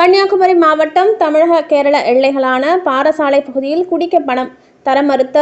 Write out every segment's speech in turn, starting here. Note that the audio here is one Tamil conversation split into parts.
கன்னியாகுமரி மாவட்டம் தமிழக கேரள எல்லைகளான பாரசாலை பகுதியில் குடிக்க பணம் தர மறுத்த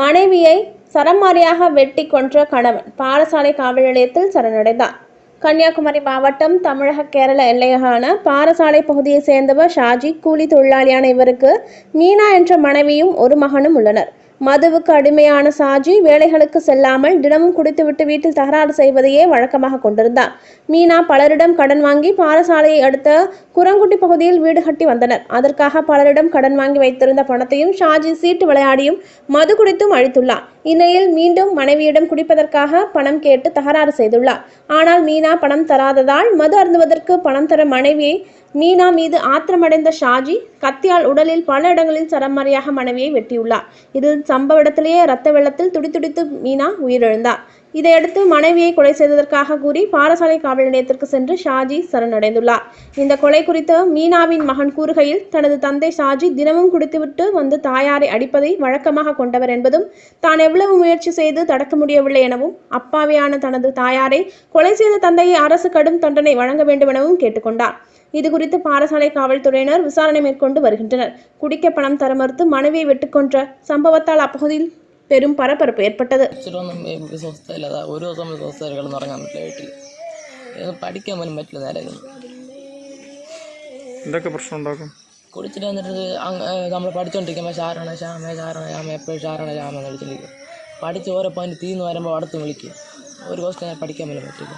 மனைவியை சரமாரியாக வெட்டி கொன்ற கணவன் பாரசாலை காவல் நிலையத்தில் சரணடைந்தார். கன்னியாகுமரி மாவட்டம் தமிழக கேரள எல்லையான பாரசாலை பகுதியை சேர்ந்தவர் ஷாஜி கூலி தொழிலாளியான இவருக்கு மீனா என்ற மனைவியும் ஒரு மகனும் உள்ளனர். மதுவுக்கு அடிமையான சாஜி வேலைகளுக்கு செல்லாமல் தினமும் குடித்துவிட்டு வீட்டில் தகராறு செய்வதையே வழக்கமாக கொண்டிருந்தார். மீனா பலரிடம் கடன் வாங்கி பாரசாலையை அடுத்த குரங்குட்டி பகுதியில் வீடு கட்டி வந்தனர். அதற்காக பலரிடம் கடன் வாங்கி வைத்திருந்த பணத்தையும் ஷாஜி சீட்டு விளையாடியும் மது குடித்தும் அழித்துள்ளார். இந்நிலையில் மீண்டும் மனைவியிடம் குடிப்பதற்காக பணம் கேட்டு தகராறு செய்துள்ளார். ஆனால் மீனா பணம் தராததால் மது அருந்துவதற்கு பணம் தர மனைவியை மீனா மீது ஆத்திரமடைந்த ஷாஜி கத்தியால் உடலில் பல இடங்களில் சரமாரியாக மனைவியை வெட்டியுள்ளார். இதில் சம்பவ இடத்திலேயே ரத்த வெள்ளத்தில் துடித்துடித்து மீனா உயிரிழந்தார். இதையடுத்து மனைவியை கொலை செய்ததற்காக கூறி பாரசாலை காவல் நிலையத்திற்கு சென்று ஷாஜி சரணடைந்துள்ளார். இந்த கொலை குறித்து மீனாவின் மகன் கூறுகையில் தனது தந்தை ஷாஜி தினமும் குடித்துவிட்டு வந்து தாயாரை அடிப்பதை வழக்கமாக கொண்டவர் என்பதும் தான் எவ்வளவு முயற்சி செய்து தடுக்க முடியவில்லை எனவும் அப்பாவியான தனது தாயாரை கொலை செய்த தந்தையை அரசு கடும் தண்டனை வழங்க வேண்டும் எனவும் கேட்டுக்கொண்டார். இது குறித்து பாரசாலை காவல்துறையினர் விசாரணை மேற்கொண்டு வருகின்றனர் குடிக்க பணம் தர மறுத்து மனைவியை வெட்டுக்கொன்ற சம்பவத்தால் அப்பகுதியில் பெரும் பரபரப்பு ஏற்பட்டது ഇച്ചിരൊന്നും സ്വസ്ഥയില്ല അതാ ഒരു ദിവസം സ്വസ്ഥത കിടന്നുറങ്ങാൻ പറ്റില്ല വീട്ടിൽ ഇത് പഠിക്കാൻ പോലും പറ്റില്ല നേരെ ഇരുന്ന്. എന്തൊക്കെ പ്രശ്നം ഉണ്ടാക്കും കുടിച്ചിട്ട് വന്നിട്ട് നമ്മൾ പഠിച്ചുകൊണ്ടിരിക്കുമ്പോൾ ഷാരാണ് ശ്യാമ ഷാരാണ് ശ്യാമ എപ്പോഴും ഷാരാണ് ശ്യാമ എന്ന് വിളിച്ചിരിക്കും പഠിച്ച് ഓരോ പോയിന്റ് തീന്ന് വരുമ്പോൾ അടുത്ത് വിളിക്കും ഒരു ക്വസ്റ്റ്യൻ പഠിക്കാൻ പോലും പറ്റില്ല